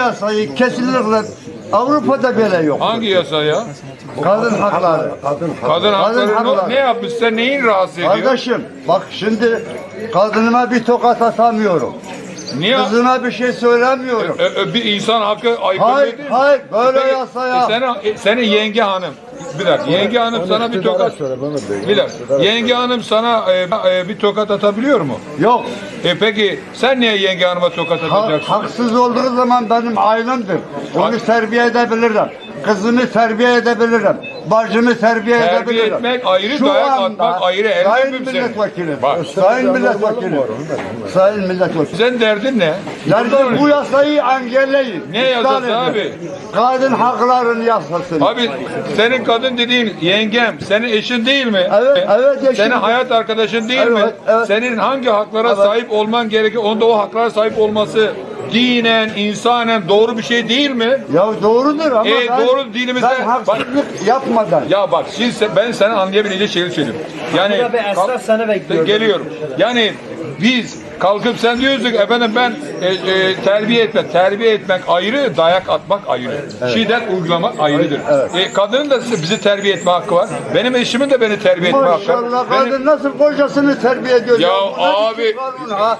yasayı kesinlikle Avrupa'da böyle yok. Hangi yasa ya? Kadın hakları. Kadın hakları hakları. ne yapmış? Sen neyin rahatsız ediyor? Kardeşim bak şimdi kadınıma bir tokat atamıyorum. Niye? Kızına bir şey söylemiyorum. Ö- ö, bir insan hakkı aykırı Hayır, değil. hayır, böyle Peki, yasa ya. e, senin, e, senin yenge hanım. Bir dakika. Yenge hanım sana bir tokat. Bir dakika. Yenge hanım sana e, e, bir tokat atabiliyor mu? Yok. E peki sen niye yenge hanıma tokat Ha- atacaksın? haksız olduğu zaman benim ailemdir. Onu terbiye edebilirim. Kızımı terbiye edebilirim. Bacımı terbiye, Terbiye edebilirim. etmek ayrı, Şu dayak atmak ayrı. En Sayın milletvekili. Bak. Sayın milletvekili. Sayın milletvekili. Senin derdin ne? Derdim bu yasayı engelleyin. Ne yasası abi? Kadın haklarının yasasını. Abi senin kadın dediğin yengem, senin eşin değil mi? Evet, E, evet, eşim. Senin hayat arkadaşın değil mi? Evet, evet. Senin hangi haklara Evet. sahip olman gerekiyor? Onda o haklara sahip olması dinen, insanen doğru bir şey değil mi? Ya doğrudur ama E, ben, doğru dinimizde- ben haksızlık yapmadan. Ya bak şimdi sen- ben sana anlayabileceği şeyi söyleyeyim. Yani Burada bir esnaf kalk- seni bekliyor. Geliyorum. Yani biz kalkıp sen diyorsun ki efendim ben e, e, terbiye etmek, terbiye etmek ayrı, dayak atmak ayrı. Şiddet uygulamak ayrıdır. E, kadının da bizi terbiye etme hakkı var. Benim eşimin de beni terbiye etme hakkı var. Maşallah Benim- kadın nasıl kocasını terbiye ediyor? Ya Bu abi- kanun ha?